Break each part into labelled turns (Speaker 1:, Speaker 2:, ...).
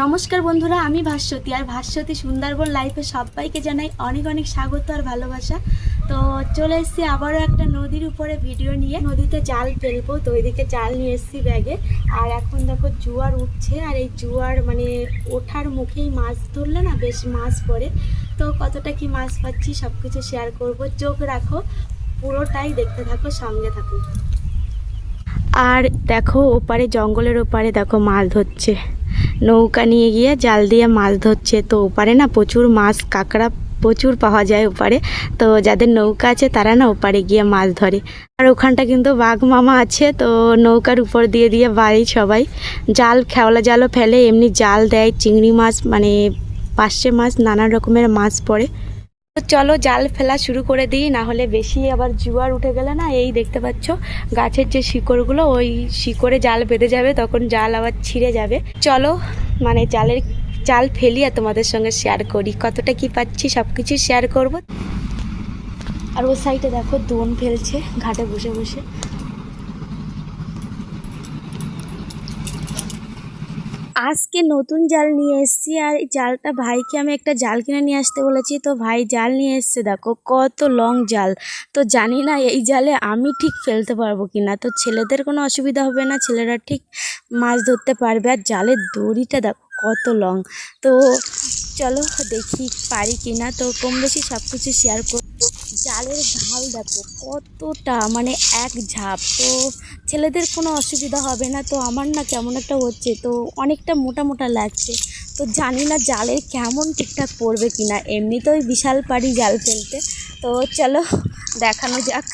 Speaker 1: নমস্কার বন্ধুরা, আমি ভাস্বতী। আর ভাস্বতী সুন্দরবন লাইফে সবাইকে জানাই অনেক অনেক স্বাগত আর ভালোবাসা। তো চলে এসেছি আবারও একটা নদীর উপরে ভিডিও নিয়ে। নদীতে জাল ফেলব, তো ওইদিকে জাল নিয়ে এসেছি ব্যাগে আর এখন দেখো জোয়ার উঠছে, আর এই জোয়ার মানে ওঠার মুখেই মাছ ধরলে না বেশ মাছ পড়ে। তো কতটা কি মাছ পাচ্ছি সব কিছু শেয়ার করব। চোখ রাখো, পুরোটাই দেখতে থাকো, সঙ্গে থাকো। আর দেখো ওপারে জঙ্গলের ওপারে দেখো মাছ ধরছে। নৌকা নিয়ে গিয়ে জাল দিয়ে মাছ ধরছে। তো ওপারে না প্রচুর মাছ, কাঁকড়া প্রচুর পাওয়া যায় ওপারে। তো যাদের নৌকা আছে তারা না ওপারে গিয়ে মাছ ধরে। আর ওখানটা কিন্তু বাঘ মামা আছে, তো নৌকার উপর দিয়ে দিয়ে বাড়ি সবাই। জাল, খেওলা জালও ফেলে, এমনি জাল দেয়, চিংড়ি মাছ মানে পার্শে মাছ, নানান রকমের মাছ পড়ে। চলো জাল ফেলা শুরু করে দিই না হলে বেশি আবার জুয়ার উঠে গেলে না, এই দেখতে পাচ্ছ গাছের যে শিকড়গুলো, ওই শিকড়ে জাল বেঁধে যাবে, তখন জাল আবার ছিঁড়ে যাবে। চলো মানে জালের জাল ফেলি আর তোমাদের সঙ্গে শেয়ার করি। কতটা কি পাচ্ছি সব কিছু শেয়ার করব। আর ও সাইডে দেখো দোন ফেলছে, ঘাটে বসে বসে। আজকে নতুন জাল নিয়ে এসেছি আর জালটা ভাইকে আমি একটা জাল কিনে নিয়ে আসতে বলেছি। তো ভাই জাল নিয়ে এসছে, দেখো কত লং জাল। তো জানি না এই জালে আমি ঠিক ফেলতে পারব কি না তো ছেলেদের কোনো অসুবিধা হবে না, ছেলেরা ঠিক মাছ ধরতে পারবে। আর জালের দড়িটা দেখো কত লং তো চলো দেখি পারি কি না তো কম বেশি সব কিছু শেয়ার করব। জালের ঝাল দেখো, কতটা মানে এক ঝাঁপ। তো ছেলেদের কোনো অসুবিধা হবে না। তো আমার না কেমন একটা হচ্ছে, তো অনেকটা মোটা মোটা লাগছে। তো জানি না জালের কেমন ঠিকঠাক পড়বে কি না এমনিতেই বিশাল পারি জাল ফেলতে। তো চলো দেখানো যাক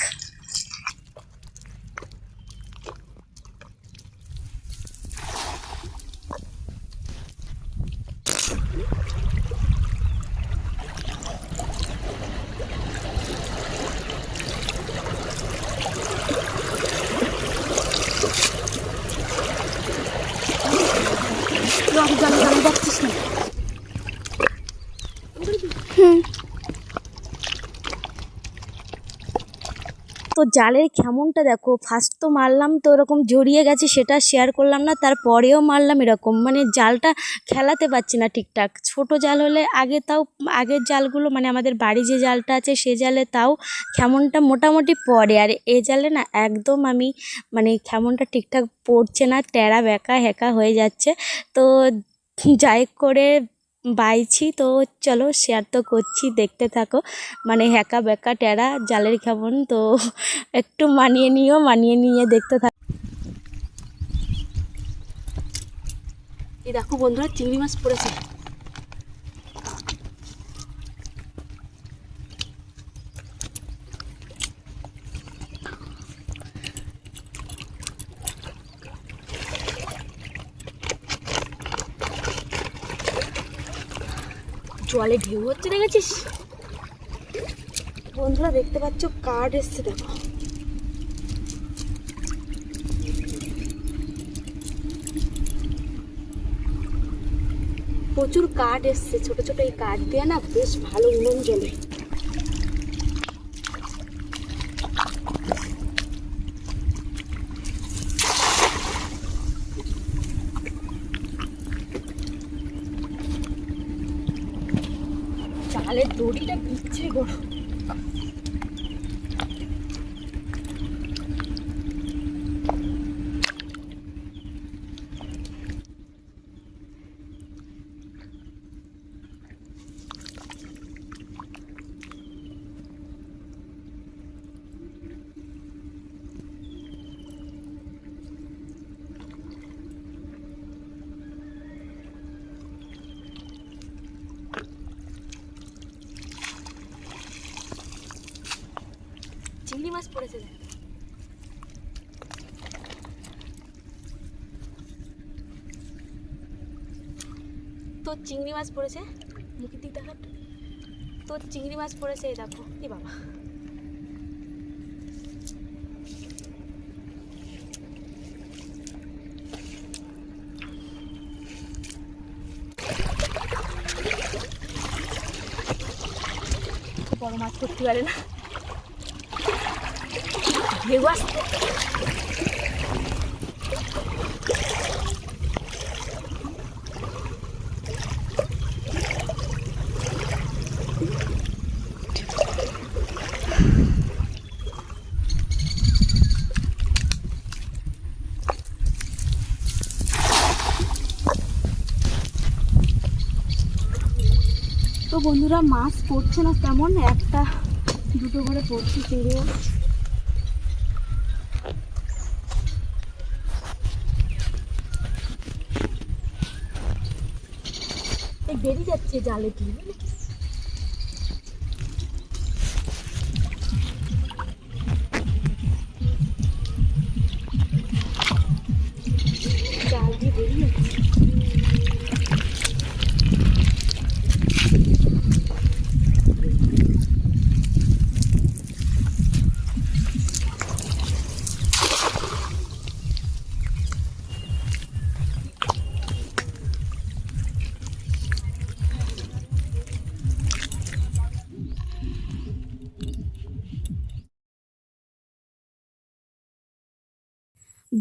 Speaker 1: জল জল জল যাচ্ছিস না তো জালের কেমনটা দেখো। ফার্স্ট তো মারলাম তো ওরকম জড়িয়ে গেছে, সেটা শেয়ার করলাম না। তারপরেও মারলাম এরকম। মানে জালটা খেলাতে পারছি না ঠিকঠাক। ছোট জাল হলে আগে তাও, আগের জালগুলো মানে আমাদের বাড়ি যে জালটা আছে, সে জালে তাও কেমনটা মোটামুটি পড়ে। আর এ জালে না একদম আমি মানে কেমনটা ঠিকঠাক পড়ছে না, টেরা বেঁকা হ্যাকা হয়ে যাচ্ছে। তো যাই করে বাইছি। তো চলো শেয়ার তো করছি, দেখতে থাকো। মানে হ্যাকা ব্যাকা টেরা, জালের কেমন তো একটু মানিয়ে নিও, মানিয়ে নিয়ে দেখতে থাক এই দেখো বন্ধুরা, চিংড়ি মাছ পড়েছে। জলে ঢেউ হচ্ছে দেখেছিস বন্ধুরা, দেখতে পাচ্ছ কার্ড এসছে দেখো। প্রচুর কাঠ এসছে, ছোট ছোট এই কাঠ দিয়ে না বেশ ভালো উনুন জ্বলে। চালের দড়িটা পিচ্ছে গো। পড়েছে তোর চিংড়ি মাছ পড়েছে মুখের দিক দেখা তোর চিংড়ি মাছ পড়েছে এই দেখো এ বাবা বড় মাছ করতে পারে না ঢেউ আসছে তো বন্ধুরা মাছ পড়ছে না তেমন একটা দুটো করে পড়ছে পেরে এই বেরিয়ে যাচ্ছে জালে দিয়ে বুঝলি?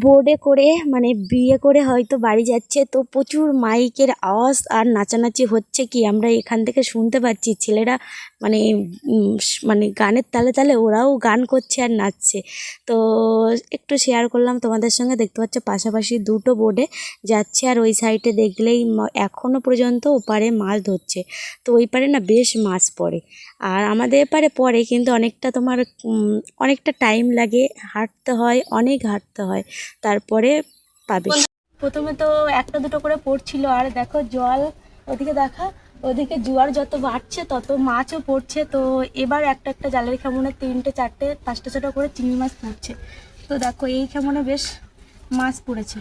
Speaker 1: বোর্ডে করে মানে বিয়ে করে হয়তো বাড়ি যাচ্ছে। তো প্রচুর মাইকের আওয়াজ আর নাচানাচি হচ্ছে কি? আমরা এখান থেকে শুনতে পাচ্ছি ছেলেরা মানে মানে গানের তালে তালে ওরাও গান করছে আর নাচছে। তো একটু শেয়ার করলাম তোমাদের সঙ্গে। দেখতে পাচ্ছ পাশাপাশি দুটো বোর্ডে যাচ্ছে আর ওই সাইডে দেখলেই ম- এখনও পর্যন্ত ওপারে মাছ ধরছে। তো ওই পারে না বেশ মাছ পড়ে। আর আমাদের এপারে পড়ে, কিন্তু অনেকটা তোমার অনেকটা টাইম লাগে। হাঁটতে হয়, অনেক হাঁটতে হয়। তারপরে পাবে। প্রথমে তো একটা দুটো করে পড়ছিল আর দেখো জল ওদিকে দেখা, ওদিকে জোয়ার যত বাড়ছে, তত মাছও পড়ছে। তো এবার একটা একটা জালের খেমনে তিনটে, চারটে, পাঁচটা, ছটা করে চিংড়ি মাছ পড়ছে। তো দেখো এই খেমনে বেশ মাছ পড়েছে।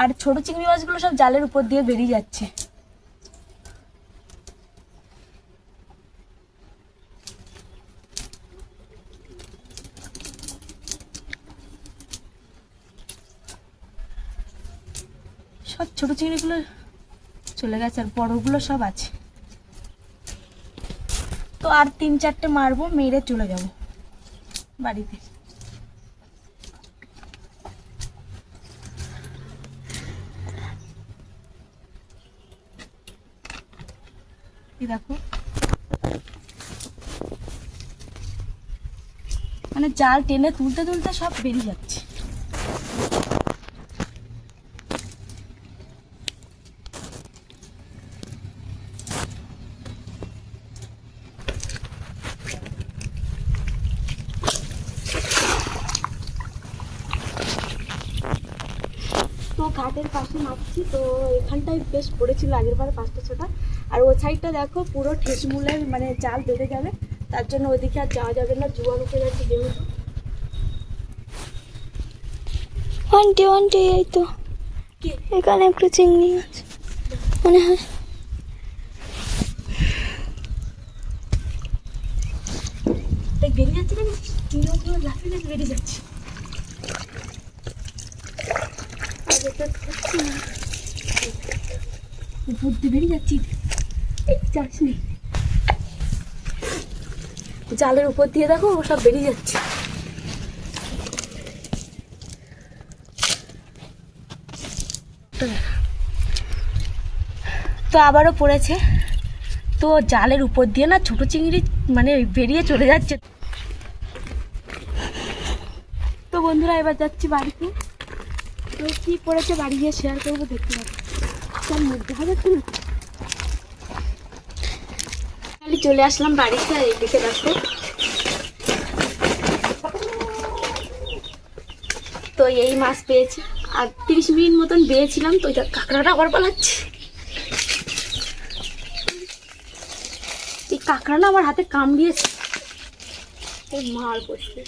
Speaker 1: আর ছোট চিংড়ি মাছগুলো সব জালের উপর দিয়ে বেরিয়ে যাচ্ছে। সব ছোট চিংড়িগুলো চলে গেছে আর বড়গুলো সব আছে। তো আর তিন চারটে মারবো, মেরে চলে যাব বাড়িতে। দেখো। মানে জাল টেনে তুলতে তুলতে সব বেরিয়ে যাচ্ছে তো ঘাটের পাশে মারছি তো এখানটায় বেশ পড়েছিল আগের বার পাঁচটা ছটা। আর ওই সাইডটা দেখো পুরো ঠেসমূলের মানে জাল বেঁধে যাবে। তার জন্য ওইদিকে আর যাওয়া যাবে না জুয়ার উঠে যাচ্ছে যেহেতু।
Speaker 2: আন্টি আন্টি এই তো। এখানে একটু চিংড়ি আছে মনে হয়।
Speaker 1: বেরিয়ে যাচ্ছে চিংড়ি লাফিয়ে লাফিয়ে বেরিয়ে যাচ্ছে। ধরছি না। উপর দিয়ে বেরিয়ে যাচ্ছি যাস জালের উপর দিয়ে দেখো, ও সব বেরিয়ে যাচ্ছে। তো আবারও পড়েছে। তো জালের উপর দিয়ে না ছোট চিংড়ি মানে বেরিয়ে চলে যাচ্ছে। তো বন্ধুরা, এবার যাচ্ছি বাড়িতে। তো কি পড়েছে বাড়ি গিয়ে শেয়ার করব দেখতে পাবো তার মধ্যে হবে তো। না চলে আসলাম বাড়িতে আর এদিকে দেখো। তো এই মাছ পেয়েছি। আর তিরিশ মিনিট মতন বেয়েছিলাম, তো কাঁকড়াটা আবার পালাচ্ছে। এই কাঁকড়া না আমার হাতে কামড়িয়েছে। মার বসে।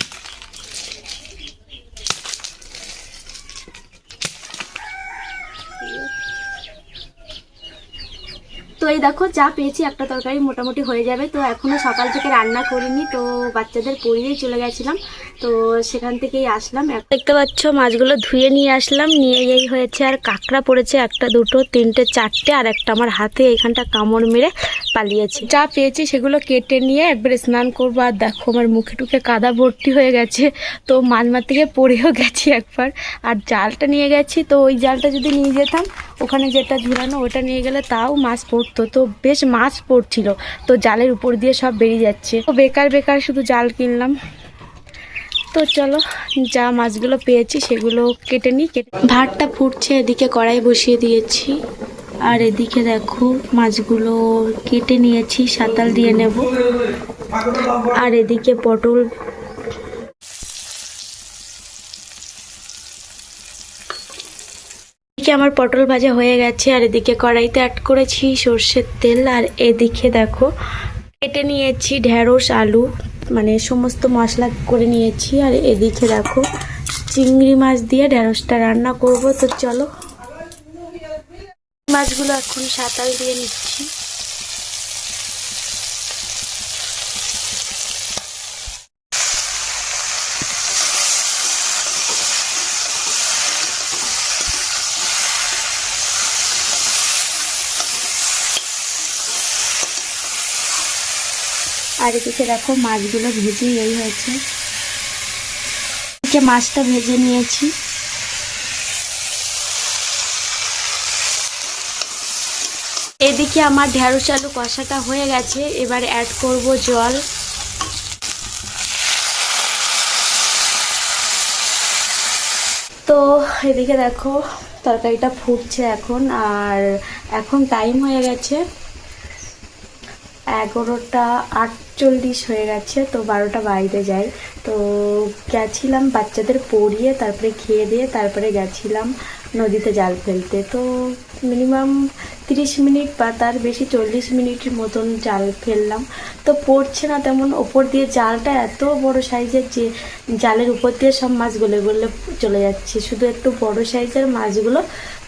Speaker 1: এই দেখো যা পেয়েছি, একটা তরকারি মোটামুটি হয়ে যাবে। তো এখনও সকাল থেকে রান্না করিনি, তো বাচ্চাদের পরিয়েই চলে গেছিলাম। তো সেখান থেকেই আসলাম। দেখতে পাচ্ছ মাছগুলো ধুয়ে নিয়ে আসলাম। নিয়ে এই হয়েছে আর কাঁকড়া পড়েছে একটা দুটো তিনটে চারটে আর একটা আমার হাতে এইখানটা কামড় মেরে পালিয়েছে। যা পেয়েছি সেগুলো কেটে নিয়ে একবারে স্নান করব। আর দেখো আমার মুখে টুকে কাদা ভর্তি হয়ে গেছে তো মাছ মারতে গিয়ে পড়েও গেছি একবার। আর জালটা নিয়ে গেছি তো ওই জালটা যদি নিয়ে যেতাম ওখানে যেটা ঝুলানো ওটা নিয়ে গেলে তাও মাছ পড়তো। তো বেশ মাছ পড়ছিল তো জালের উপর দিয়ে সব বেরিয়ে যাচ্ছে। তো বেকার বেকার শুধু জাল কিনলাম। তো চলো, যা মাছগুলো পেয়েছি সেগুলো কেটে নিই, কেটে ভাতটা ফুটছে, এদিকে কড়াই বসিয়ে দিয়েছি। আর এদিকে দেখো, মাছগুলো কেটে নিয়েছি, সাঁতাল দিয়ে নেব। আর এদিকে পটল এদিকে আমার পটল ভাজা হয়ে গেছে, আর এদিকে কড়াইতে অ্যাড করেছি সর্ষের তেল। আর এদিকে দেখো, কেটে নিয়েছি ঢেঁড়স, আলু। মানে সমস্ত মশলা করে নিয়েছি। আর এদিকে দেখো, চিংড়ি মাছ দিয়ে ঢেঁড়সটা রান্না করব। তো চলো মাছগুলো এখন সাঁতাল দিয়ে নিচ্ছি। আর এদিকে দেখো মাছগুলো ভেজে এই হয়েছে। মাছটা ভেজে নিয়েছি। এদিকে আমার ঢেঁড়স আলু কষাটা হয়ে গেছে, এবার অ্যাড করব জল। তো এদিকে দেখো, তরকারিটা ফুটছে এখন, আর এখন টাইম হয়ে গেছে। এগারোটা আটচল্লিশ হয়ে গেছে, তো বারোটা বাইরে যায় তো গেছিলাম বাচ্চাদের পড়িয়ে, তারপরে খেয়ে দিয়ে, তারপরে গেছিলাম নদীতে জাল ফেলতে। তো মিনিমাম তিরিশ মিনিট বা তার বেশি চল্লিশ মিনিটের মতন জাল ফেললাম। তো পড়ছে না তেমন, ওপর দিয়ে জালটা এত বড় সাইজের যে জালের উপর দিয়ে সব মাছ গলে গলে চলে যাচ্ছে। শুধু একটু বড় সাইজের মাছগুলো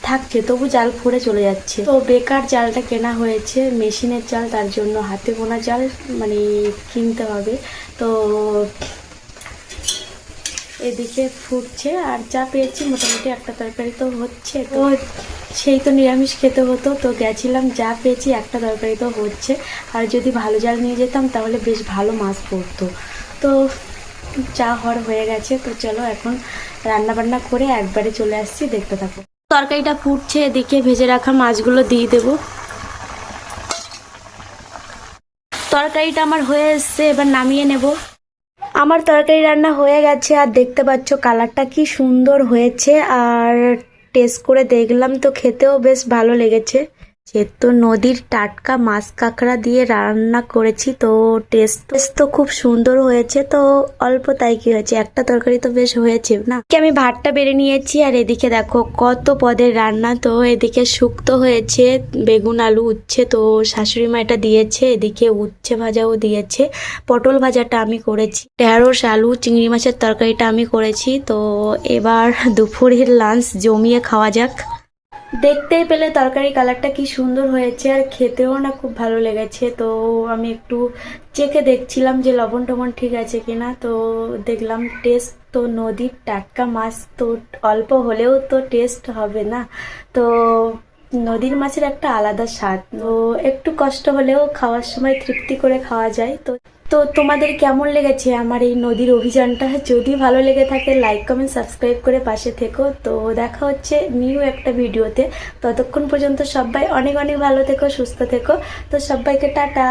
Speaker 1: থাকছে, তবু জাল ফুঁড়ে চলে যাচ্ছে। তো বেকার জালটা কেনা হয়েছে, মেশিনের জাল, তার জন্য হাতে বোনা জাল মানে কিনতে হবে। তো এদিকে ফুটছে, আর যা পেয়েছি, মোটামুটি একটা তরকারি তো হচ্ছে। তো সেই তো নিরামিষ খেতে হতো, তো গেছিলাম, যা পেয়েছি, একটা তরকারি তো হচ্ছে। আর যদি ভালো জাল নিয়ে যেতাম, তাহলে বেশ ভালো মাছ পড়তো। তো চা হওয়ার হয়ে গেছে, তো চলো এখন রান্না বান্না করে একবারে চলে আসছি, দেখতে থাকো। তরকারিটা ফুটছে, এদিকে ভেজে রাখা মাছগুলো দিয়ে দেব। তরকারিটা আমার হয়ে এসছে, এবার নামিয়ে নেব। আমার তরকারি রান্না হয়ে গেছে, আর দেখতে পাচ্ছ কালারটা কি সুন্দর হয়েছে, আর টেস্ট করে দেখলাম তো, খেতেও বেশ ভালো লেগেছে। সে তো নদীর টাটকা মাছ কাঁকড়া দিয়ে রান্না করেছি, তো টেস্ট টেস্ট তো খুব সুন্দর হয়েছে, তো অল্প তাই কি হয়েছে? একটা তরকারি তো বেশ হয়েছে, না? আমি ভাতটা বেড়ে নিয়েছি, আর এদিকে দেখো কত পদের রান্না, তো এদিকে শুক্তো হয়েছে, বেগুন, আলু উচ্ছে, তো শাশুড়ি মা এটা দিয়েছে, এদিকে উচ্ছে ভাজাও দিয়েছে, পটল ভাজাটা আমি করেছি, ঢেঁড়স, আলু, চিংড়ি মাছের তরকারিটা আমি করেছি, তো এবার দুপুরের লাঞ্চ জমিয়ে খাওয়া যাক। দেখতেই পেলে তরকারি কালারটা কি সুন্দর হয়েছে আর খেতেও না খুব ভালো লেগেছে। তো আমি একটু চেখে দেখছিলাম যে লবণ টবণ ঠিক আছে কিনা। তো দেখলাম টেস্ট তো নদীর টাটকা মাছ তো অল্প হলেও তো টেস্ট হবে না। তো নদীর মাছের একটা আলাদা স্বাদ। তো একটু কষ্ট হলেও খাওয়ার সময় তৃপ্তি করে খাওয়া যায়। তো তো তোমাদের কেমন লেগেছে আমার এই নদীর অভিযানটা? যদি ভালো লেগে থাকে লাইক কমেন্ট সাবস্ক্রাইব করে পাশে থেকো। তো দেখা হচ্ছে নিউ একটা ভিডিওতে। ততক্ষণ পর্যন্ত সবাই অনেক অনেক ভালো থেকো, সুস্থ থেকো। তো সবাইকে টাটা।